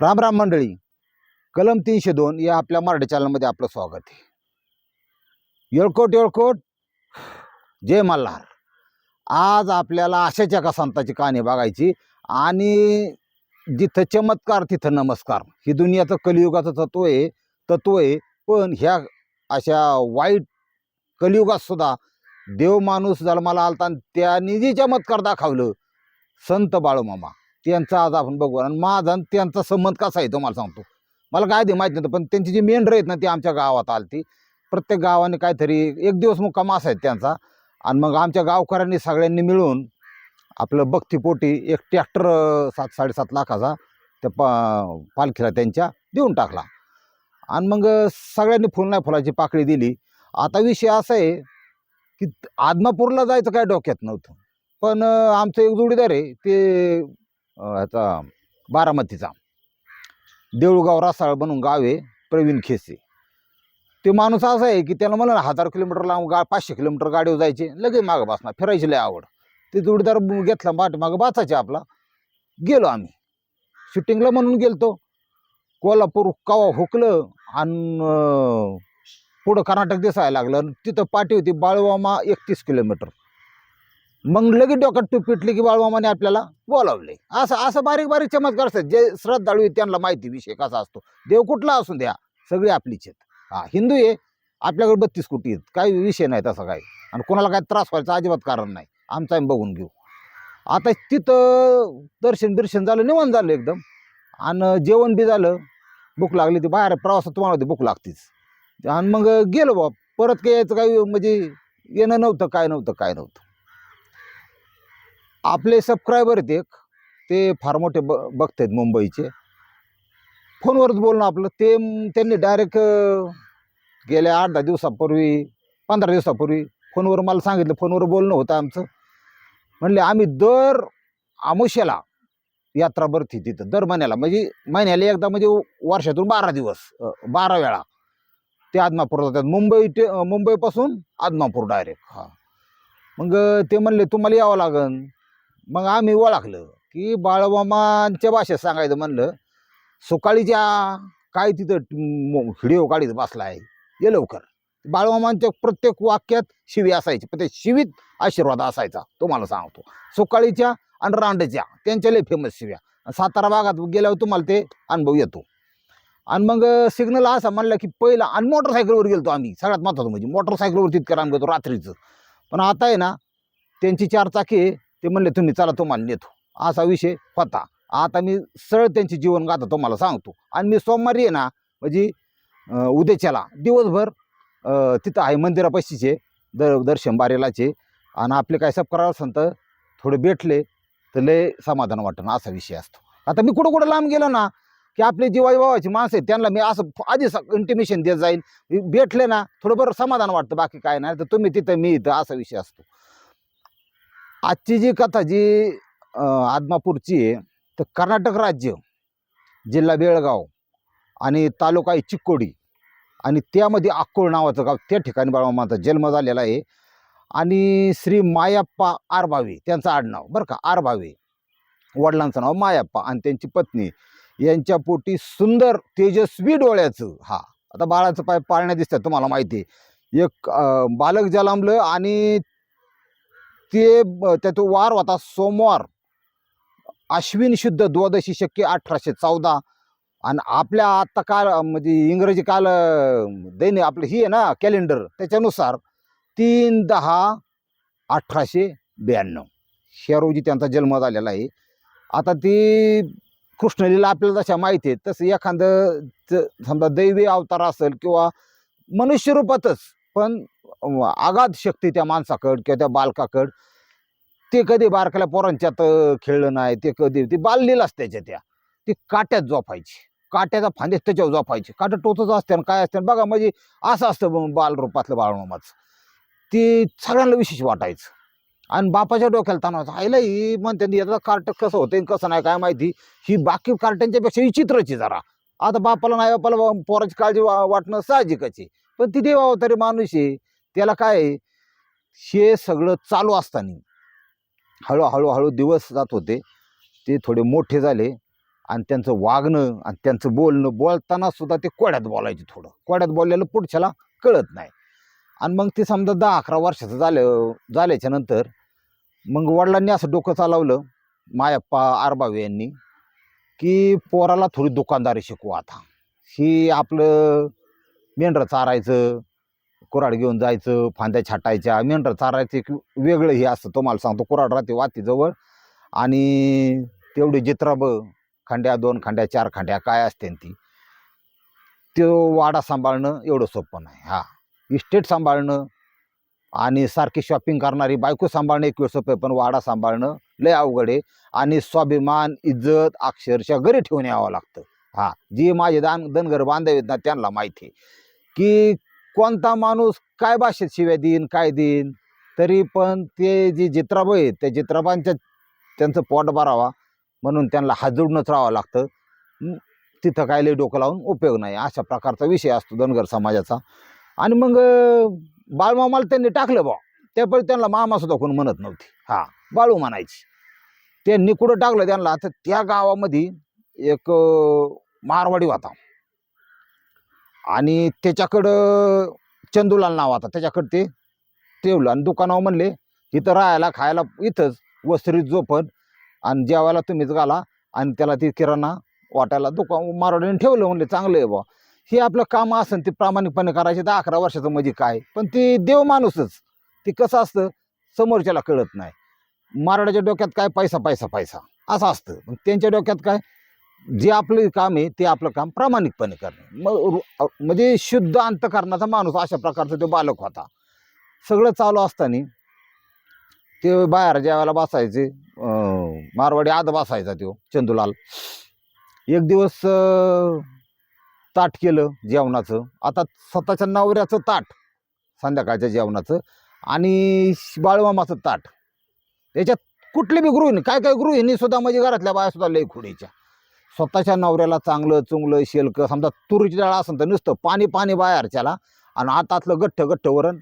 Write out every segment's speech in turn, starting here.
राम राम मंडळी. कलम तीनशे दोन या आपल्या मराठी चॅनलमध्ये आपलं स्वागत आहे. येळकोट येळकोट. जय मल्हार. आज आपल्याला अशाच एका संताची कहाणी बघायची आणि जिथं चमत्कार तिथं नमस्कार. ही दुनियाचं कलियुगाचं तत्व आहे तत्व आहे. पण ह्या अशा वाईट कलियुगात सुद्धा देव माणूस जन्माला आलता आणि त्यांनी जे चमत्कार दाखवलं संत बाळूमामा. त्यांचा आज आपण बघू. आणि माझा आणि त्यांचा संबंध कसा आहे तो मला सांगतो. मला काय ते माहीत नव्हतं पण त्यांची जी मेंढर आहेत ना ती आमच्या गावात आलती. प्रत्येक गावाने काहीतरी एक दिवस मुक्काम असायचा त्यांचा. आणि मग आमच्या गावकऱ्यांनी सगळ्यांनी मिळून आपलं बघतीपोटी एक ट्रॅक्टर सात साडेसात लाखाचा त्या पा पालखीला त्यांच्या देऊन टाकला. आणि मग सगळ्यांनी फुल नाही फुलाची पाकळी दिली. आता विषय असा आहे की आदमापूरला जायचं काय डोक्यात नव्हतं. पण आमचं एक जोडीदार आहे ते अं, ह्याचा बारामतीचा. देऊळगाव रासाळ म्हणून गाव आहे प्रवीण खेसे. ते माणूस असा आहे की त्याला मला हजार किलोमीटर लांब गा पाचशे किलोमीटर गाडीवर जायचे लगेच मागं बसणार फिरायची लय आवड. ते जोडीदार घेतला पाठ मागं बाचायचे आपला. गेलो आम्ही. शूटिंगला म्हणून गेलतो. कोल्हापूर कवा हुकलं आणि पुढं कर्नाटक दिसायला लागलं. आणि तिथं पाठी होती बाळवामा एकतीस किलोमीटर. मग लगेच डोक्यात टूप पिटली की बाळमामाने आपल्याला बोलावले. असं असं बारीक बारीक चमत्कार असतात. जे श्रद्धाळू आहे त्यांना माहिती विषय कसा असतो. देव कुठला असून द्या सगळी आपलीच आहेत. हा हिंदू आहे आपल्याकडे बत्तीस कोटी आहेत. काही विषय नाही तसा काही. आणि कोणाला काही त्रास व्हायचा अजिबात कारण नाही. आमचा बघून घेऊ. आता तिथं दर्शन बिर्शन झालं निवण झालं एकदम. आणि जेवण बी झालं. भूक लागली ती बाहेर प्रवासात तुम्हाला होती भूक लागतीच. आणि मग गेलो बाप परत काही यायचं काही म्हणजे येणं नव्हतं काय नव्हतं काय नव्हतं. आपले सबस्क्रायबर आहेत एक. ते फार मोठे ब बघत आहेत मुंबईचे. फोनवरच बोलणं आपलं. ते त्यांनी डायरेक्ट गेल्या आठ दहा दिवसापूर्वी पंधरा दिवसापूर्वी फोनवर मला सांगितलं. फोनवर बोलणं होतं आमचं. म्हणले आम्ही दर आमुष्याला यात्रा भरती तिथं. दर महिन्याला. म्हणजे महिन्याला एकदा म्हणजे वर्षातून बारा दिवस बारा वेळा. ते आदमापूर जातात. मुंबई ते मुंबईपासून आदमापूर डायरेक्ट हां. मग ते म्हणले तुम्हाला यावं लागन. मग आम्ही ओळखलं की बाळमामांच्या भाषेत सांगायचं म्हणलं सकाळीच्या काय तिथं व्हिडिओ काढीत बसलाय? ये लवकर. बाळमामांच्या प्रत्येक वाक्यात शिवी असायची पण ते शिवीत आशीर्वाद असायचा तुम्हाला सांगतो. सुकाळीच्या आणि रांडच्या त्यांच्या लय फेमस शिव्या. सातारा भागात गेल्यावर तुम्हाला ते अनुभव येतो. आणि मग सिग्नल असा म्हणलं की पहिला आणि मोटरसायकलवर गेलतो आम्ही सगळ्यात महत्त्वाचं म्हणजे मोटरसायकलवर तितकं राम घेतो रात्रीचं. पण आता आहे ना त्यांची चारचाकी ते म्हणले तुम्ही चला तुम्हाला नेतो. असा विषय होता. आता मी सरळ त्यांची जीवन गाथा तुम्हाला सांगतो. आणि मी सोमवारी आहे ना म्हणजे उद्याच्याला दिवसभर तिथं आहे मंदिरापाशीचे दर दर्शन बारेलाचे. आणि आपले काय सब करावं असेल तर थोडे भेटले तर लय समाधान वाटणं असा विषय असतो. आता मी कुठं कुठं लांब गेलो ना की आपले जीवाई भावाची माणसं आहेत त्यांना मी असं आधीच इंटिमेशन देत जाईल भेटले ना थोडं बरं समाधान वाटतं बाकी काय नाही. तर तुम्ही तिथं मी इथं असा विषय असतो. आजची जी कथा जी आदमापूरची आहे तर कर्नाटक राज्य जिल्हा बेळगाव आणि तालुका आहे चिक्कोडी आणि त्यामध्ये अक्कोळ नावाचं गाव त्या ठिकाणी बाळमामाचा जन्म झालेला आहे. आणि श्री मायाप्पा आरभावे त्यांचं आडनाव बरं का आरभावे. वडिलांचं नाव मायाप्पा आणि त्यांची पत्नी. यांच्या पोटी सुंदर तेजस्वी डोळ्याचं हा. आता बाळाचं पाय पाळण्या दिसतात तुम्हाला माहिती आहे. एक बालक जन्मलं आणि ते त्यात वार होता सोमवार. अश्विन शुद्ध द्वादशी शक्य अठराशे चौदा. आणि आपल्या आत्ता काल म्हणजे इंग्रजी काल दैनिक आपलं ही आहे ना कॅलेंडर त्याच्यानुसार तीन दहा अठराशे ब्याण्णव. ह्या रोजी त्यांचा जन्म झालेला आहे. आता ती कृष्णलीला आपल्याला जशा माहिती आहे तसं एखादं समजा दैवी अवतार असेल किंवा मनुष्यरूपातच पण आगाध शक्ती त्या माणसाकड किंवा त्या बालकाकड ते कधी बारकाल्या पोरांच्यात खेळलं नाही ते कधी ती बाललीलाच त्याच्या त्या. ती काट्यात जोपायची काट्याचा फांद्यात त्याच्यावर जोपायची काट्या टोचच असते आणि काय असते आणि बघा म्हणजे असं असतं बालरूपातलं बाळमामाचं. ती सगळ्यांना विशेष वाटायचं. आणि बापाच्या डोक्याला ताण व्हायचा. आईला ही म्हणते याचं कार्ट कसं होतं कसं नाही काय माहिती? ही बाकी कार्ट्यांच्यापेक्षा पेक्षा जरा. आता बापाला नाही बापाला बा- पोराची काळजी वा वाटणं साहजिकच आहे. पण ती देवा माणूस आहे. त्याला काय हे सगळं चालू असताना हळूहळू हळू दिवस जात होते. ते थोडे मोठे झाले आणि त्यांचं वागणं आणि त्यांचं बोलणं बोलताना सुद्धा ते कोड्यात बोलायचे थोडं. कोड्यात बोललेलं पुढच्याला कळत नाही. आणि मग ते समजा दहा अकरा वर्षाचं झालं झाल्याच्यानंतर मग वडिलांनी असं डोकं चालवलं मायप्पा आरबावे यांनी की पोराला थोडी दुकानदारी शिकवू आता. ही आपलं मेंढरं चारायचं कुऱ्हाड घेऊन जायचं फांद्या छाटायच्या मेंढरं चारायचं एक वेगळं हे असतं. तुम्हाला सांगतो कुऱ्हाड राहते वातीजवळ आणि तेवढी जित्राब खांड्या दोन खांड्या चार खांड्या काय असते ती. तो वाडा सांभाळणं एवढं सोपं नाही. हा. इस्टेट सांभाळणं आणि सारखी शॉपिंग करणारी बायको सांभाळणं एक वेळ सोपं आहे, पण वाडा सांभाळणं लय अवघड आहे आणि स्वाभिमान इज्जत अक्षरशः घरी ठेवून यावं लागतं. हा. जी माझे दान धनगर बांधव आहेत ना त्यांना माहिती आहे. की कोणता माणूस काय भाषेत शिव्या देईन काय देईन? तरी पण ते जे चित्राब आहेत त्या चित्राबांच्या त्यांचं पोट भरावा म्हणून त्यांना हात राहावं लागतं. तिथं काय लई डोकं लावून उपयोग नाही अशा प्रकारचा विषय असतो धनगर समाजाचा. आणि मग बाळमामाला त्यांनी टाकलं बा त्यापैकी त्यांना मामासुद्धा कोण म्हणत नव्हती. हां बाळू म्हणायची. त्यांनी कुठं टाकलं त्यांना? तर त्या गावामध्ये एक मारवाडी होता. आणि त्याच्याकडं चंदूलाल नाव आता त्याच्याकडं ते ठेवलं. आणि दुकानावर म्हणले इथं राहायला खायला इथंच वस्त्रीत झोपण. आणि जेवायला तुम्हीच घाला. आणि त्याला ती किराणा वाटायला दुकान मारवाडीने ठेवलं म्हणले चांगलं आहे बा हे आपलं काम असेल ते प्रामाणिकपणे करायचे. तर अकरा वर्षाचं म्हणजे काय? पण ते देव माणूसच. ते कसं असतं समोरच्याला कळत नाही. मारवाड्याच्या डोक्यात काय? पैसा पैसा पैसा. असं असतं. पण त्यांच्या डोक्यात काय? जे आपलं काम आहे ते आपलं काम प्रामाणिकपणे करणे. मग रु- म्हणजे शुद्ध अंतकरणाचा माणूस अशा प्रकारचा तो बालक होता. सगळं चालू असताना ते बाहेर जेवायला बसायचे मारवाडी आत बसायचा तो चंदूलाल. एक दिवस ताट केलं जेवणाचं. आता स्वतःच्या नवऱ्याचं ताट संध्याकाळच्या जेवणाचं आणि बाळमामाचं ताट. त्याच्यात कुठले बी गृहिणी काय काय गृहिणी सुद्धा म्हणजे घरातल्या बाया सुद्धा लई खुडीच्या. स्वतःच्या नवऱ्याला चांगलं चुंगलं शेलकं समजा तुरीची डाळ असेल तर नुसतं पाणी पाणी बाहेरच्याला आणि आतातलं गठ्ठ गठ्ठ वरण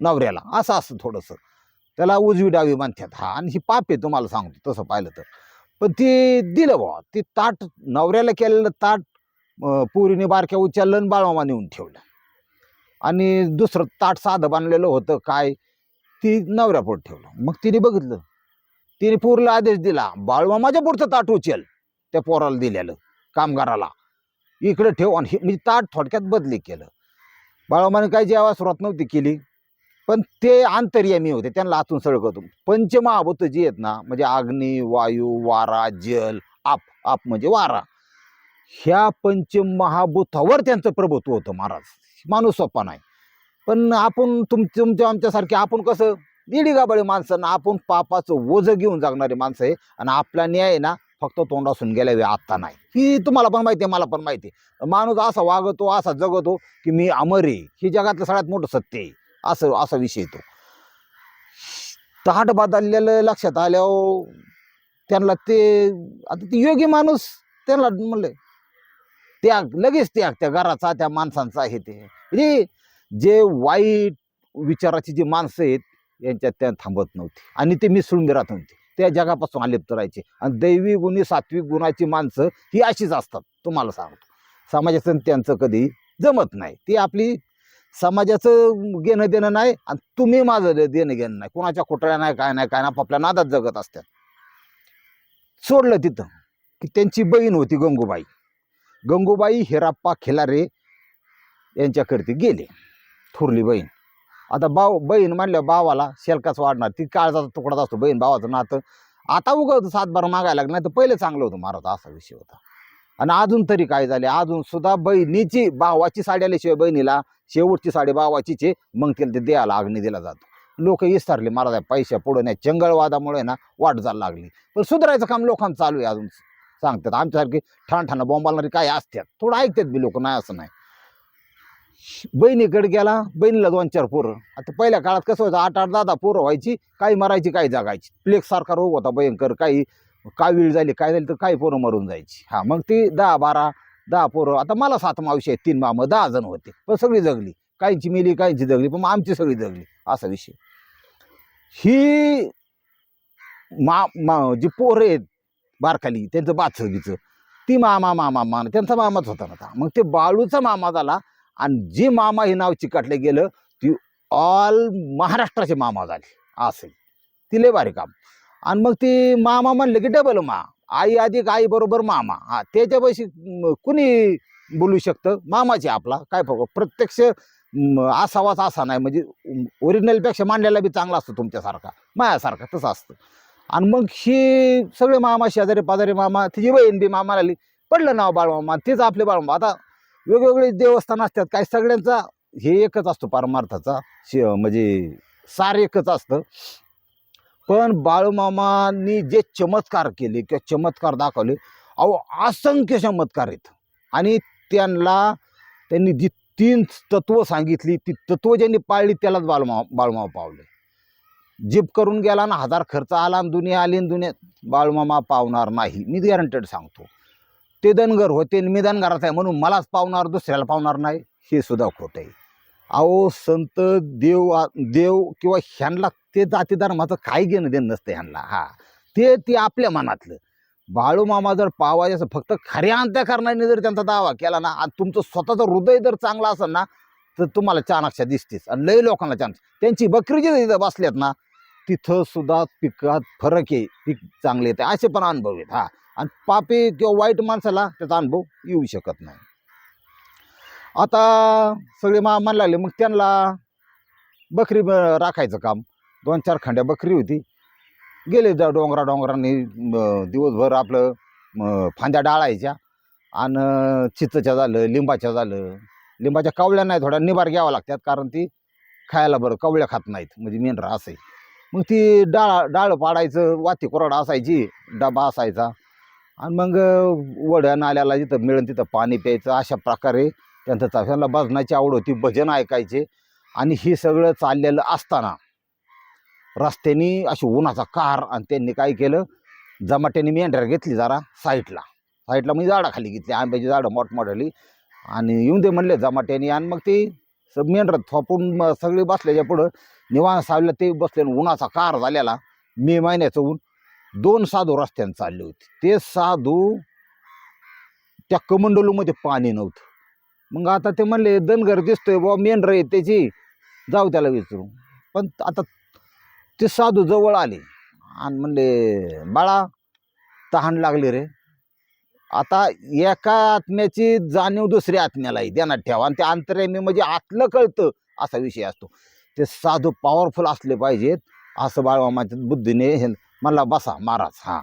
नवऱ्याला. असं असतं थोडंसं. त्याला उजवी डावी म्हणतात. हा आणि ही पाप आहे तुम्हाला सांगतो तसं पाहिलं तर. पण ती दिलं बुवा ती ताट नवऱ्याला केलेलं ताट पुरीने बारक्या उचललं आणि बाळमामा नेऊन ठेवलं. आणि दुसरं ताट साधं बांधलेलं होतं काय ती नवऱ्यापोट ठेवलं. मग तिने बघितलं. तिने पूरला आदेश दिला बाळमामाच्या पुढचं ताट उचल. त्या पोराला दिलेलं कामगाराला. इकडे ठेव आणि हे- म्हणजे ताट थोडक्यात बदली केलं. बाळमामाने काय जेव्हा सुरुवात नव्हती केली पण ते आंतर्यामी होते त्यांना आतून सळकत पंचमहाभूत जी आहेत ना म्हणजे अग्नी वायू वारा जल आप आप म्हणजे वारा. ह्या पंचमहाभूतावर त्यांचं प्रभुत्व होतं महाराज. माणूस सोपा नाही. पण आपण तुम तुमच्या आमच्यासारखे आपण कसं? दिडी गाबाळी माणसं ना आपण पापाचं ओझं घेऊन जगणारी माणसं आहे. आणि आपला न्याय आहे ना फक्त तोंडासून गेल्या वेळी आत्ता नाही. ही तुम्हाला पण माहिती आहे मला पण माहिती आहे. माणूस असा वागतो असा जगतो की मी अमर आहे. ही जगातलं सगळ्यात मोठं सत्य आहे. असं असा विषय येतो ताट बदललेलं लक्षात आल्यावर त्यांना ते आता ते योगी माणूस त्यांना म्हणलं त्याग लगेच त्याग त्या घराचा त्या माणसांचा आहे ते. म्हणजे जे वाईट विचाराची जी माणसं आहेत यांच्यात त्या थांबत नव्हती. आणि ते मिसळून राहत नव्हते. त्या जगापासून अलिप्त राहायचे. आणि दैवी गुणी सात्विक गुणाची माणसं ही अशीच असतात. तुम्हाला सांगतो. समाजाचं त्यांचं कधी जमत नाही. ती आपली समाजाचं घेणं देणं नाही आणि तुम्ही माझं देणं घेणं नाही. कोणाच्या खोटळ्या नाही काय नाही काय ना आपल्या नादात जगत असतात. सोडलं तिथं की त्यांची बहीण होती गंगूबाई. गंगूबाई हिराप्पा खिलारे यांच्याकडे गेले. थोरली बहीण. आता भाऊ बहीण म्हणल्या भावाला शेलकाच वाढणार. ती काळजाचा तुकडाच असतो बहीण भावाचं नातं. आता उगवतं सातबार मागायला लागलं नाही तर पहिले चांगलं होतं महाराज असा विषय होता. आणि अजून तरी काय झाले अजून सुद्धा बहिणीची भावाची साडी आल्याशिवाय बहिणीला शेवटची साडी भावाचीच मग तिला ते द्यायला अग्नी दिला जातो. लोक विस्तारले महाराज पैशा पुढं नाही. चंगळवादामुळे ना वाट जायला लागली. पण सुधारायचं काम लोकांचं चालू आहे अजून. सांगतात आमच्यासारखी ठाण ठाणं बॉम्बालणारी काय असतात? थोडं ऐकतात बी लोक नाही असं नाही. बहिणीकडे गेला बहिणीला दोन चार पोरं. आता पहिल्या काळात कसं व्हायचं आठ आठ दहा दहा पोरं व्हायची काही मरायची काही जागायची. प्लेग सारखा रोग होता भयंकर काही कावीळ झाली काय झाली तर काही पोरं मरून जायची. हा मग ती दहा बारा दहा पोरं आता मला सात मावशी आहेत तीन मामं दहा जण होते. पण सगळी जगली. काहींची मिली काहींची जगली पण आमची सगळी जगली. असा विषय. ही मा मा जी पोरं आहेत बारखाली त्यांचं बाचगीचं ती मामा मामा मान त्यांचा मामाच होता ना आता. मग ते बाळूचा मामा झाला आणि जे मामा हे नाव चिकटले गेलं ती ऑल महाराष्ट्राचे मामा झाले. असेल ती लय भारी काम. आणि मग ती मामा म्हणलं की डबल मा. आई अधिक आई बरोबर मामा. हा त्याच्यापाशी कुणी बोलू शकतं? मामाची आपला. काय फरक? प्रत्यक्ष असावाच असा नाही. म्हणजे ओरिजिनलपेक्षा मांडलेला बी चांगला असतो तुमच्यासारखा. मायासारखा तसं असतं. आणि मग ही सगळे मामा शेजारी पाजारी मामा तिची बहीण बी मामा आली. पडलं नाव बाळमामा. तेच आपले बाळमामा. आता वेगवेगळे देवस्थान असतात. काही सगळ्यांचा हे एकच असतो परमार्थाचा. शि म्हणजे सार एकच असतं. पण बाळूमामांनी जे चमत्कार केले किंवा चमत्कार दाखवले अहो असंख्य चमत्कार आहेत. आणि त्यांना त्यांनी जी तीन तत्व सांगितली ती तत्व ज्यांनी पाळली त्यालाच बाळमा बाळूमामा पावले. जीप करून गेला ना हजार खर्च आला आणि दुनिया आली आणि दुनियात बाळूमामा पावणार नाही. मी गॅरंटेड सांगतो. ते धनगर होते आणि मी धनगरात आहे म्हणून मलाच पावणार दुसऱ्याला पावणार नाही हे सुद्धा खोटं आहे. अहो संत देव देव किंवा ह्यांना ते जाती धर्माचं काही घेणं देणं नसतं ह्यांना. हा. ते ते आपल्या मनातलं. बाळूमामा जर पावायचं फक्त खऱ्या अंत्यकारणाने जर त्यांचा दावा केला ना आणि तुमचं स्वतःचं हृदय जर चांगलं असेल ना तर तुम्हाला चाणाक्षा दिसतेच आणि लय लोकांना चान्स. त्यांची बकरी जी तिथं बसल्यात ना तिथं सुद्धा पिकात फरक आहे. पीक चांगले येते. असे पण अनुभव आहेत. हा. आणि पापी किंवा वाईट माणसाला त्याचा अनुभव येऊ शकत नाही. आता सगळे मा म्हणायला लागले मग त्यांना बकरी ब- राखायचं काम. दोन चार खंड्या बकरी होती. गेले जा डोंगरा डोंगरांनी दिवसभर आपलं फांद्या डाळायच्या. आणि चित्तच्या झालं लिंबाच्या झालं. लिंबाच्या कवळ्या नाही थोड्या निबार घ्यावा लागतात कारण ती खायला बरं कवळ्या खात नाहीत. म्हणजे मेंढरा असे मग ती डाळ डाळ पाडायचं वाती कोरडा असायची डबा असायचा. आणि मग वड्या नाल्याला जिथं मिळेल तिथं पाणी प्यायचं अशा प्रकारे त्यांचं त्यांना भजनाची आवड होती भजन ऐकायचे. आणि हे सगळं चाललेलं असताना रस्त्याने अशी उन्हाचा कार आणि त्यांनी काय केलं जमाट्याने मेंढ्या घेतली जरा साईडला. साईडला म्हणजे झाडाखाली घेतली आंब्याची झाडं मोठमोठाली. आणि येऊन दे म्हणले जमाट्याने आणि मग ते सब थोपून म- सगळे बसल्याच्या पुढं निवाण सावल्या ते बसले उन्हाचा कार झालेला मे महिन्याचं ऊन दोन साधू रस्त्याने चालले होते. ते साधू त्या कमंडलूमध्ये पाणी नव्हतं. मग आता ते म्हणले दनगर दिसतोय बुवा मेंढर आहे त्याची. जाऊ त्याला विचारू पण आता ते साधू जवळ आले. आणि म्हणले बाळा तहान लागले रे. आता एका आत्म्याची जाणीव दुसऱ्या आत्म्याला आहे. ठेवा. आणि ते अंतर्यामी म्हणजे आतलं कळतं असा विषय असतो. ते साधू पॉवरफुल असले पाहिजेत. असं बाळमामाच्या बुद्धीने हे म्हणला बसा महाराज हां.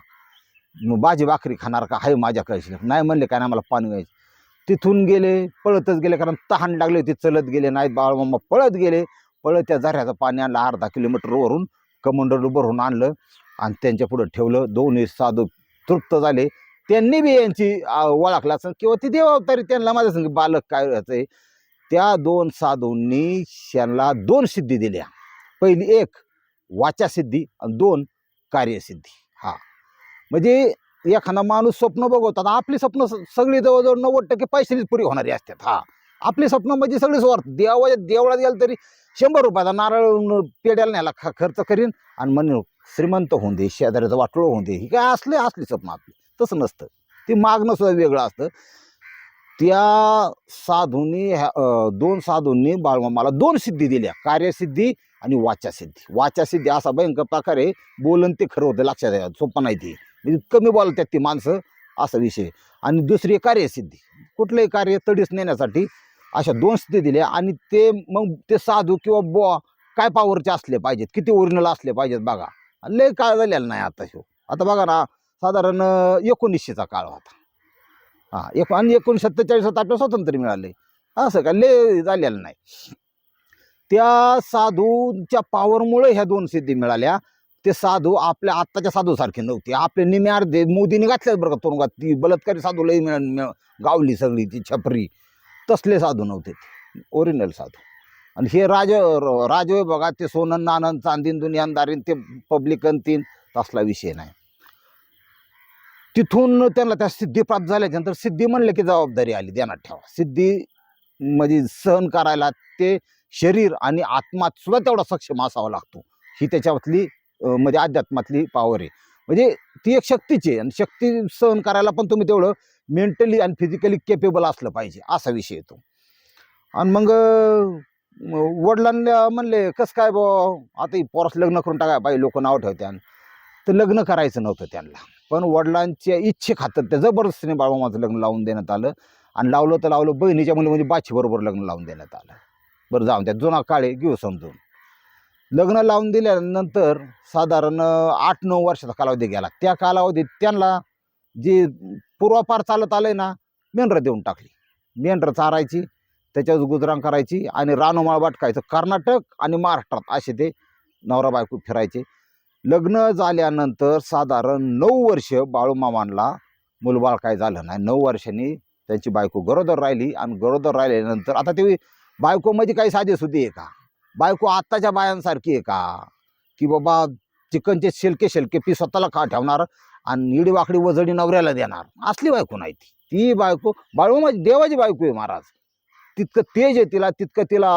मग बाजी भाकरी खाणार का? आहे माझ्या कळशी नाही म्हणले काय नाही मला पाणी व्हायचं तिथून गेले पळतच गेले कारण तहान लागले होते चलत गेले नाहीत बाळमामा पळत गेले. पळत त्या झऱ्याचं पाणी आणलं अर्धा किलोमीटरवरून कमंडल भरून आणलं आणि त्यांच्या पुढं ठेवलं. दोन्ही साधू तृप्त झाले. त्यांनी बी यांची ओळखला असं किंवा ती देवावतारी त्यांना माझ्या संग बालक काय आहे त्या दोन साधूंनी त्यांना दोन सिद्धी दिल्या. पहिली एक वाचा सिद्धी आणि दोन कार्यसिद्धी. हा. म्हणजे एखादा माणूस स्वप्न बघवतात आपली स्वप्न सगळी जवळजवळ नव्वद टक्के पैशानीच पुरी होणारी असतात. हा. आपली स्वप्न म्हणजे सगळीच वर देवा देवळात गेलं तरी शंभर रुपयाचा नारळ पेड्याला न्यायला ख खर्च करीन आणि म्हणून श्रीमंत होऊन दे शेजाऱ्याचं वाटोळं होऊन दे. ही काय असले असली स्वप्न आपली. तसं नसतं. ते मागणं सुद्धा वेगळं असतं. त्या साधूंनी ह्या- दोन साधूंनी बाळमामाला दोन सिद्धी दिल्या. कार्यसिद्धी आणि वाचासिद्धी वाचासिद्धी असा भयंकर प्रकार आहे. बोलन ते खरं होतं लक्षात यावं सोपं नाही ते. म्हणजे कमी बोलतात ती माणसं असा विषय आणि दुसरी कार्यसिद्धी कुठलंही कार्य तडीस नेण्यासाठी अशा दोन स्थिती दिल्या आणि ते मग ते साधू किंवा बुवा काय पावरचे असले पाहिजेत किती ओरिजिनल असले पाहिजेत बघा. आणि लय काळ झालेला नाही आता शो आता बघा ना साधारण एकोणीसशेचा काळ होता. हां एक आणि एकोणीसशे सत्तेचाळीसात आपलं स्वातंत्र्य मिळाले असं का लय झालेलं नाही. त्या साधूंच्या पावरमुळे ह्या दोन सिद्धी मिळाल्या. ते साधू आपल्या आत्ताच्या साधूसारखे नव्हते. आपले निमे अर्धे मोदीने घातल्याच बरं का तुरुंगात. ती बलात्कारी साधू लई गावली सगळी ती छपरी. तसले साधू नव्हते ओरिजिनल साधू. आणि हे राज राजवे बघा ते सोनं नानन चांदीन दुनियानदारीन ते पब्लिकन तीन तसला विषय नाही. तिथून त्यांना त्या सिद्धी प्राप्त झाल्याच्यानंतर सिद्धी म्हणले की जबाबदारी आली. ध्यानात ठेवा. सिद्धी म्हणजे सहन करायला ते शरीर आणि आत्मात सुद्धा तेवढा सक्षम असावा लागतो. ही त्याच्यातली म्हणजे अध्यात्मातली पावर आहे. म्हणजे ती एक शक्तीची आहे आणि शक्ती सहन करायला पण तुम्ही तेवढं मेंटली आणि फिजिकली केपेबल असलं पाहिजे असा विषय येतो आणि मग वडिलांना म्हणले कसं काय बुवा? आता ही पोरस लग्न करून टाकाय पाहिजे लोक नाव ठेवत्यान तर लग्न करायचं नव्हतं त्यांना. पण वडिलांच्या इच्छे खातं त्या जबरदस्तीने बाळमामाचं लग्न लावून देण्यात आलं. आणि लावलं तर लावलं बहिणीच्या मुली म्हणजे बाचीबरोबर लग्न लावून देण्यात आलं. बरं जाऊन त्या जुना काळे घेऊ समजून. लग्न लावून दिल्यानंतर साधारण आठ नऊ वर्षाचा कालावधी गेला. त्या कालावधीत त्यांना जी पूर्वापार चालत आलं ना मेंढरं देऊन टाकली. मेंढरं चारायची त्याच्यावर गुजराण करायची आणि रानोमाळ वाटकायचं. कर्नाटक आणि महाराष्ट्रात असे ते नवरा बायको फिरायचे. लग्न झाल्यानंतर साधारण नऊ वर्ष बाळूमामांना मुलबाळ काय झालं नाही. नऊ वर्षांनी त्यांची बायको गरोदर राहिली आणि गरोदर राहिल्यानंतर आता ते बायको काही साधी सुधी आहे का? बायको आत्ताच्या बायांसारखी आहे का? की बाबा चिकनचे शेलके शेलके पी स्वतःला खा ठेवणार आणि निडी वाकडी वजडी नवऱ्याला देणार. असली बायको नाही ती. ती बायको बाळूमाची देवाची बायको आहे महाराज. तितकं तेज आहे तिला तितकं तिला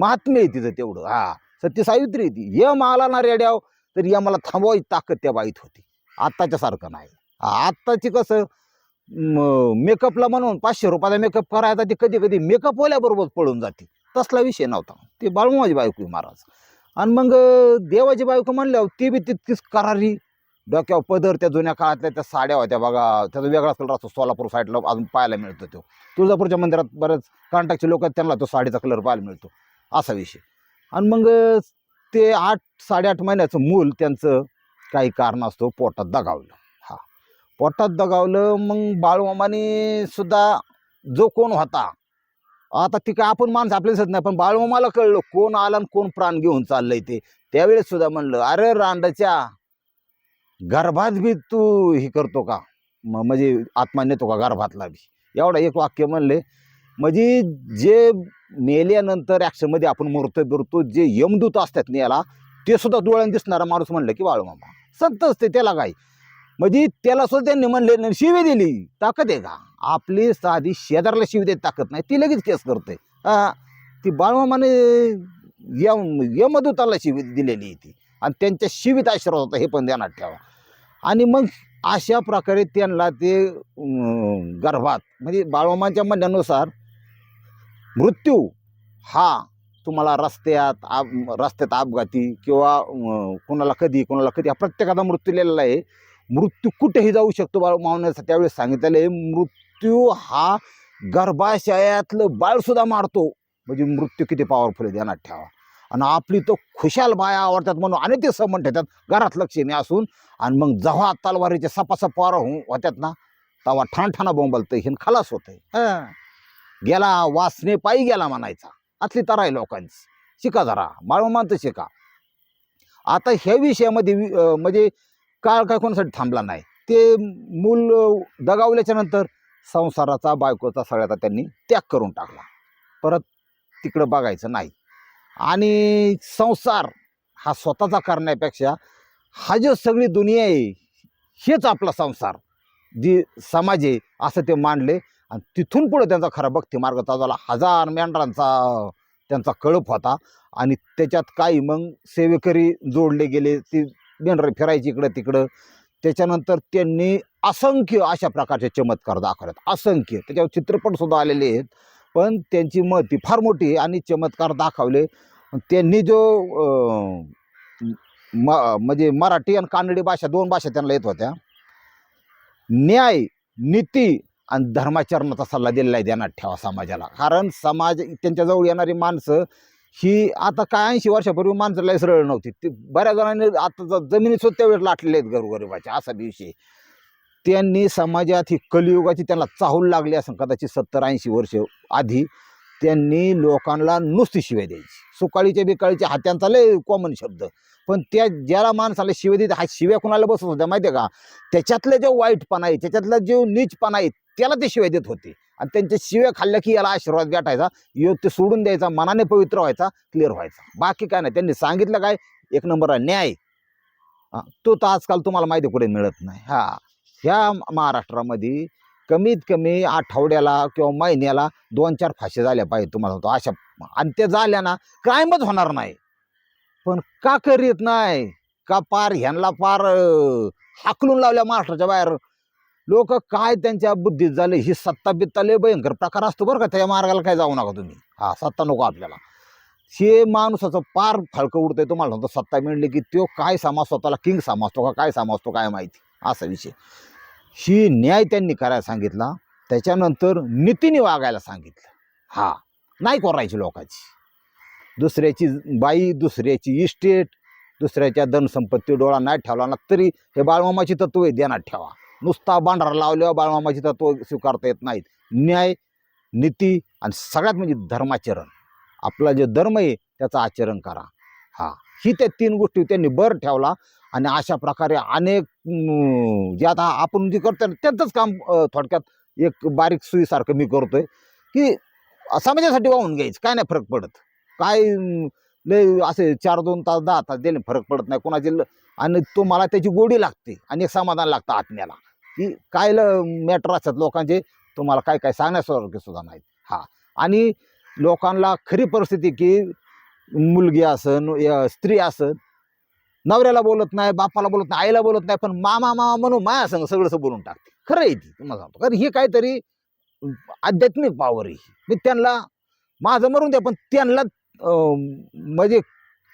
महात्म्य आहे तिचं तेवढं. हा सत्य सावित्री आहे ती. ये माला ना रेड्याव तर या मला थांबवायची ताकद त्या बाईत होती. आत्ताच्या सारखं नाही आत्ताची कसं मेकअपला म्हणून पाचशे रुपयाचा मेकअप करायचा ती कधी कधी मेकअप पळून जाते. तसला विषय नव्हता. ते बाळूमाजी बायको महाराज. आणि मग देवाची बायको म्हणल्यावर ती बी तितकीच करारी. डोक्यावर पदर त्या जुन्या काळातल्या त्या साड्या होत्या बघा. त्याचा वेगळाच कलर असतो सोलापूर साईडला अजून पाहायला मिळतो तो. तुळजापूरच्या मंदिरात बरेच कांटाकचे लोक आहेत त्यांना तो साडीचा कलर पाहायला मिळतो. असा विषय. आणि मग ते आठ साडेआठ महिन्याचं मूल त्यांचं काही कारण असतो पोटात दगावलं. पोटात दगावलं मग बाळूमामाने सुद्धा जो कोण होता आता ती काय आपण माणसं आपल्याला दिसत नाही पण बाळूमामाला कळलं कोण आला आणि कोण प्राण घेऊन चाललंय ते. त्यावेळेस सुद्धा म्हणलं अरे रांडाच्या गर्भात बी तू हे करतो का? म्हणजे आत्मा नेतो का गर्भातला बी? एवढं एक वाक्य म्हणले. म्हणजे जे मेल्यानंतर ॲक्शनमध्ये आपण मरतो बिरतो जे यमदूत असतात याला ते सुद्धा डोळ्याने दिसणारा माणूस म्हणलं की बाळूमामा. संत असते त्याला काय? म्हणजे त्याला सुद्धा त्यांनी म्हणले शिवे शिवी दिली. ताकद आहे का? आपली साधी शेजारला शिवी देत ताकद नाही. ती लगेच केस करते हा. ती बाळूमामाने यम यमदूताला शिवी दिलेली आहे ती. आणि त्यांच्या शिवीत आशीर्वाद होता हे पण ध्यानात ठेवा. आणि मग अशा प्रकारे त्यांना ते गर्भात म्हणजे बाळमामाच्या म्हणण्यानुसार मृत्यू हा तुम्हाला रस्त्यात आप रस्त्यात अपघाती किंवा कोणाला कधी कोणाला कधी हा प्रत्येकाचा मृत्यू लिहिलेला आहे. मृत्यू कुठेही जाऊ शकतो बाळमावण्याचं त्यावेळेस सांगितलेलं आहे. मृत्यू हा गर्भाशयातलं बाळसुद्धा मारतो. म्हणजे मृत्यू किती पॉवरफुल आहे ध्यानात ठेवा. आणि आपली तो खुशाल बाया आवडतात म्हणून आणि ते समन ठेवतात. घरात लक्ष्मी असून आणि मग जेव्हा तलवारीचे सपासप होऊन होत्यात ना तेव्हा ठाणठाणा बोंबलतं हे खलास होतंय. हं. गेला वासने पायी गेला म्हणायचा. असली तर आहे लोकांची. शिका जरा. बाळमांत शिका. आता ह्या विषयामध्ये म्हणजे काळ काय कोणासाठी थांबला नाही. ते मूल दगावल्याच्या नंतर संसाराचा बायकोचा सगळ्याचा त्यांनी त्याग करून टाकला. परत तिकडं बघायचं नाही. आणि संसार हा स्वतःचा करण्यापेक्षा हा जो सगळी दुनिया आहे हेच आपला संसार. जी समाज आहे असं ते मांडले आणि तिथून पुढे त्यांचा खरा भक्ती मार्ग चालवला. हजार मेंढरांचा त्यांचा कळप होता. आणि त्याच्यात काही मग सेवेकरी जोडले गेले ती बेनर फिरायची इकडं तिकडं. त्याच्यानंतर त्यांनी असंख्य अशा प्रकारचे चमत्कार दाखवलेत. असंख्य. त्याच्यावर चित्रपटसुद्धा आलेले आहेत. पण त्यांची महती फार मोठी आणि चमत्कार दाखवले. त्यांनी जो म म्हणजे मराठी आणि कानडी भाषा दोन भाषा त्यांना येत होत्या. न्याय नीती आणि धर्माचरणाचा सल्ला दिलेला आहे त्यांना ठेवा समाजाला. कारण समाज त्यांच्याजवळ येणारी माणसं ही आता काय ऐंशी वर्षापूर्वी माणसाला लय सरळ नव्हती. ती बऱ्याच जणांनी आता ज- जमिनी सुद्धा त्यावेळेस लाटलेले आहेत गरगरिबाच्या असा विषय त्यांनी समाजात ही कलियुगाची त्यांना चाहूल लागली असं कदाचित सत्तर ऐंशी वर्ष आधी त्यांनी लोकांना नुसती शिवाय द्यायची. सुकाळीच्या बिकाळीच्या हात्यांचा लय कॉमन शब्द. पण त्या ज्याला माणसाला शिव्या देते हा शिव्या कुणाला बसत होत्या माहिती आहे का? त्याच्यातलं जे वाईटपणा आहे त्याच्यातलं जो नीचपणा आहे त्याला ते शिवाय देत होते. आणि त्यांच्या शिव्या खाल्ल्या की याला आशीर्वाद भेटायचा योग ते सोडून द्यायचा मनाने पवित्र व्हायचा क्लिअर व्हायचा. बाकी काय नाही त्यांनी सांगितलं काय? एक नंबर न्याय तो तर आजकाल तुम्हाला माहिती कुठे मिळत नाही. हा ह्या महाराष्ट्रामध्ये कमीत कमी आठवड्याला किंवा महिन्याला दोन चार फाशी झाल्या पाहिजे तुम्हाला. सांगतो अशा आणि त्या झाल्या ना क्राईमच होणार नाही. पण का करीत नाही? का पार ह्यांना पार हाकलून लावल्या महाराष्ट्राच्या बाहेर? लोक काय त्यांच्या बुद्धीत झाले ही सत्ता बित्ता लय भयंकर प्रकार असतो बरं का त्या मार्गाला काय जाऊ नका तुम्ही. हा सत्ता नको आपल्याला. हे माणसाचं पार फळकं उडतंय तुम्हाला म्हणतो सत्ता मिळली की तो काय समाज स्वतःला किंग समाजतो का काय समाजतो काय माहिती. असा विषय. ही न्याय त्यांनी करायला सांगितला त्याच्यानंतर नीतीने वागायला सांगितलं. हा नाही करायची लोकांची. दुसऱ्याची बाई दुसऱ्याची इस्टेट दुसऱ्याच्या धनसंपत्ती डोळा नाही ठेवला ना तरी हे बाळमामाची तत्व ध्यानात ठेवा. नुसता बांढरा लावल्यावर बाळमामाची तत्व स्वीकारता येत नाहीत. न्याय नीती आणि सगळ्यात म्हणजे धर्माचरण. आपला जे धर्म आहे त्याचं आचरण करा. हा ही त्या तीन गोष्टी त्यांनी बर ठेवला आणि अशा प्रकारे अनेक जे आता आपण जे करतो त्यांचंच काम थोडक्यात एक बारीक सुईसारखं मी करतोय की समाजासाठी वाहून घ्यायचं काय नाही फरक पडत. काय लय असे चार दोन तास दहा तास दिले फरक पडत नाही. कोणाचे ल- आणि तो मला त्याची गोडी लागते आणि एक समाधान लागतं आत्म्याला. की काय मॅटर असतात लोकांचे तुम्हाला काय काय सांगण्यासारखे सुद्धा नाहीत. हा. आणि लोकांना खरी परिस्थिती की मुलगी असन या स्त्री असन नवऱ्याला बोलत नाही बापाला बोलत नाही आईला बोलत नाही पण मामा मामा म्हणून माया संग सगळंसं बोलून टाकते. खरं आहे ती तुम्हाला सांगतो. कारण हे काहीतरी आध्यात्मिक पावर आहे मी त्यांना माझं मरून द्या पण त्यांना म्हणजे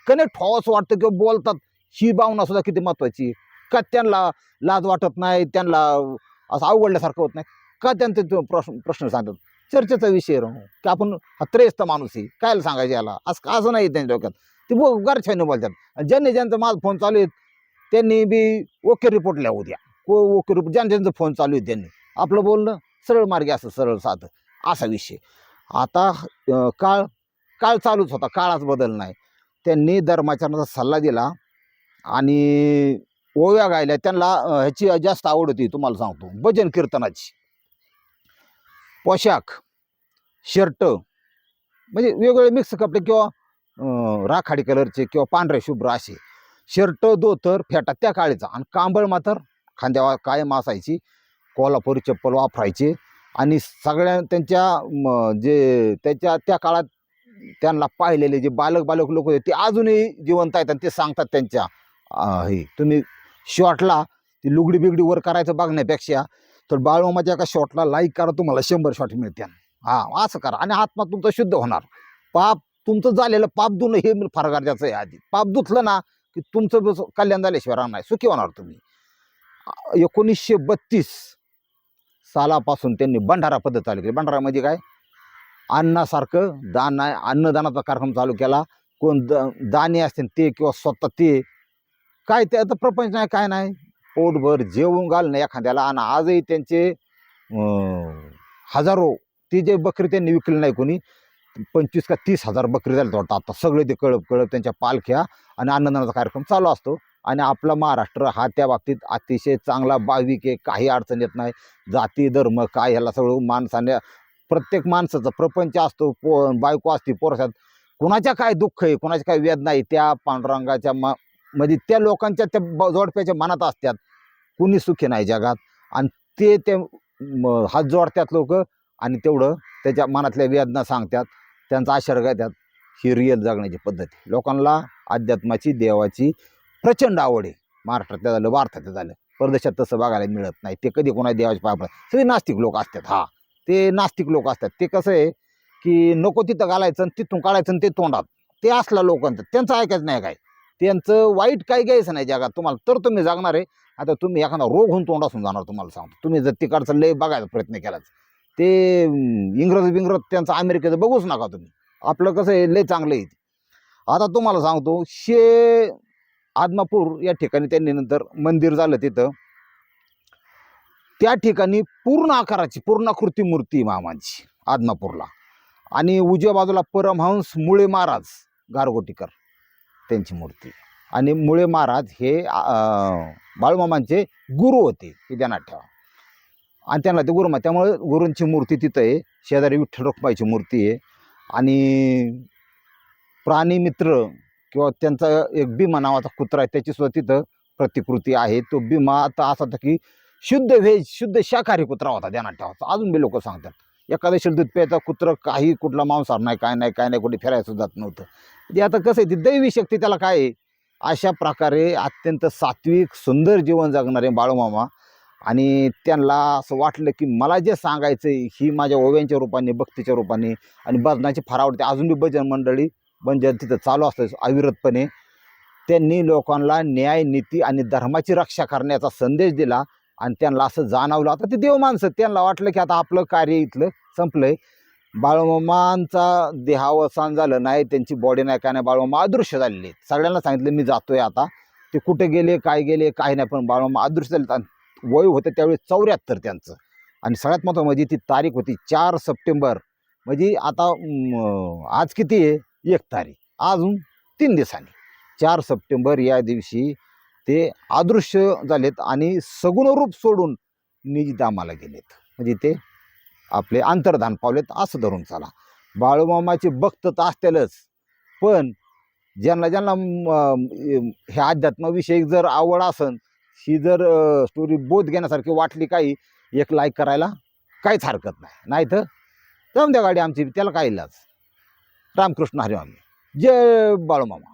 कनेक्ट व्हावं असं वाटतं किंवा बोलतात ही भावना सुद्धा किती महत्वाची आहे. का त्यांना लाज वाटत नाही त्यांना असं अवघडल्यासारखं होत नाही? का त्यांचे प्रश्न प्रश्न सांगतात? चर्चेचा विषय राहू. की आपण हा त्रेस्त माणूस आहे? कायला सांगायचं याला? असं असं नाही त्यांच्या डोक्यात? ते बो गारछाईने बोलतात. ज्यांनी ज्यांचं माझा फोन चालू आहेत त्यांनी बी ओके रिपोर्ट लिहा उद्या को ओके रिपोर्ट ज्यांनी ज्यांचं फोन चालू आहेत त्यांनी. आपलं बोलणं सरळ मार्गी असं सरळ साधं. असा विषय. आता काळ काळ चालूच होता. काळाच बदल नाही. त्यांनी धर्माचरणाचा सल्ला दिला आणि ओव्या गायल्या त्यांना ह्याची जास्त आवड होती तुम्हाला सांगतो. भजन कीर्तनाची. पोशाख शर्ट म्हणजे वेगवेगळे मिक्स कपडे किंवा राखाडी कलरचे किंवा पांढरे शुभ्र असे. शर्ट धोतर फेटा त्या काळीचा. आणि कांबळ मात्र खांद्यावर कायम असायची. कोल्हापुरी चप्पल वापरायचे. आणि सगळ्या त्यांच्या जे त्याच्या त्या काळात त्यांना पाहिलेले जे बालक बालक लोक होते ते अजूनही जिवंत आहेत आणि ते सांगतात त्यांच्या हे. तुम्ही शॉर्टला ती लुगडी बिगडी वर करायचं बघण्यापेक्षा तर बाळमामाच्या एका शॉटला लाईक करा तुम्हाला शंभर शॉट मिळते हा असं करा. आणि आत्मा तुमचा शुद्ध होणार. पाप तुमचं झालेलं पाप धुणं हे फार गरजेचं आहे आधी. पाप धुतलं ना की तुमचं कल्याण झाल्याशिवाय राहणार सुखी होणार तुम्ही. एकोणीसशे बत्तीस सालापासून त्यांनी भंडारा पद्धत चालू केली. भंडारा म्हणजे काय? अन्नासारखं दान आहे अन्नदानाचा कार्यक्रम चालू केला. कोण द दाने असतील ते किंवा स्वतः ते काय ते आता प्रपंच नाही काय नाही. पोटभर जेवून घालणं एखाद्याला आणि आजही त्यांचे हजारो ती जे बकरी त्यांनी विकली नाही कोणी पंचवीस का तीस हजार बकरी झाले वाटतं. आता सगळे ते कळप कळप त्यांच्या पालख्या आणि अन्नदानाचा कार्यक्रम चालू असतो. आणि आपला महाराष्ट्र हा त्या बाबतीत अतिशय चांगला भाविक आहे काही अडचण येत नाही. जाती धर्म काय ह्याला सगळं माणसाने प्रत्येक माणसाचा प्रपंच असतो पो बायको असते पोरसात. कुणाच्या काय दुःख आहे कुणाच्या काय वेदना आहे त्या पांडुरंगाच्या म मध्ये त्या लोकांच्या त्या ब- जोडप्याच्या मनात असतात कुणी सुखी नाही जगात. आणि ते ते हात जोडतात लोक आणि तेवढं त्याच्या मनातल्या वेदना सांगतात त्यांचा आश्रय घेतात ही रिअल जगण्याची पद्धत लोकांना अध्यात्माची देवाची प्रचंड आवड आहे. महाराष्ट्रात झालं भारतात झालं. परदेशात तसं बघायला मिळत नाही. ते कधी कोणा देवाचे पाय पडत सगळे नास्तिक लोक असतात. हा. ते नास्तिक लोक असतात. ते कसं आहे की नको तिथं घालायचं आणि तिथून काढायचं आणि ते तोंडात. ते असला लोकांचं. त्यांचं ऐकायचं नाही काय. त्यांचं वाईट काय घ्यायचं नाही जगात. तुम्हाला तर तुम्ही जगणार आहे. आता तुम्ही एखादा रोग होऊन तोंड असून जाणार तुम्हाला सांगतो. तुम्ही जर तिकडचं लय बघायचा प्रयत्न केलाच. ते इंग्रज बिंग्रज त्यांचं अमेरिकेचं बघूच नका तुम्ही. आपलं कसं आहे लय चांगलं आहे ते. आता तुम्हाला सांगतो शे आदमापूर या ठिकाणी त्यांनी नंतर मंदिर झालं तिथं. त्या ठिकाणी पूर्ण आकाराची पूर्णाकृती मूर्ती मामांची आदमापूरला. आणि उजव्या बाजूला परमहंस मुळे महाराज गारगोटीकर. त्यांची मूर्ती. आणि मुळे महाराज हे बाळूमामांचे गुरु होते हे ध्यानात ठेवा आणि त्यांना ते गुरुमा त्यामुळे गुरूंची मूर्ती तिथं आहे. शेजारी विठ्ठल रखुमाईची मूर्ती आहे. आणि प्राणीमित्र किंवा त्यांचा एक भीमा नावाचा कुत्रा आहे त्याची सुद्धा तिथं प्रतिकृती आहे. तो भीमा आता असा होता की शुद्ध व्हेज शुद्ध शाकाहारी कुत्रा होता ध्यानात ठेवायचा अजून बी लोक सांगतात. एखाद्या दूध प्यायचा कुत्र काही कुठला मांसाहार नाही काय नाही काय नाही कुठे फिरायचं जात नव्हतं. ते आता कसं आहे ती दैवी शक्ती त्याला काय आहे? अशा प्रकारे अत्यंत सात्विक सुंदर जीवन जगणारे बाळूमामा. आणि त्यांना असं वाटलं की मला जे सांगायचं आहे ही माझ्या ओव्यांच्या रूपाने भक्तीच्या रूपाने आणि भजनाची फार आवडते. अजून बी भजन मंडळी भजन तिथं चालू असतं अविरतपणे. त्यांनी लोकांना न्याय नीती आणि धर्माची रक्षा करण्याचा संदेश दिला. आणि त्यांना असं जाणवलं. आता ते देव माणसं त्यांना वाटलं की आता आपलं कार्य इथलं संपलंय. बाळमामांचा देहावसान झालं नाही त्यांची बॉडी नाही काय नाही. बाळमामा अदृश्य झालेले सगळ्यांना सांगितलं मी जातोय आता. ते कुठे गेले काय गेले काय नाही पण बाळमामा अदृश्य झाले आणि वय होतं त्यावेळी चौऱ्याहत्तर त्यांचं. आणि सगळ्यात महत्त्वाचं म्हणजे ती तारीख होती चार सप्टेंबर. म्हणजे आता आज किती आहे? एक तारीख. अजून तीन दिवसांनी. चार सप्टेंबर या दिवशी ते अदृश्य झालेत आणि सगुण रूप सोडून निजधामाला गेलेत. म्हणजे ते आपले अंतर्धान पावलेत असं धरून चला. बाळूमामाचे भक्त तर असतीलच पण ज्यांना ज्यांना हे ह्या अध्यात्माविषयी जर आवड असन ही जर स्टोरी बोध घेण्यासारखी वाटली काही एक लाईक करायला काहीच हरकत नाही. नाही तर जाऊन द्या गाडी आमची त्याला काय इलाज. रामकृष्ण हरिमामी जय बाळूमामा.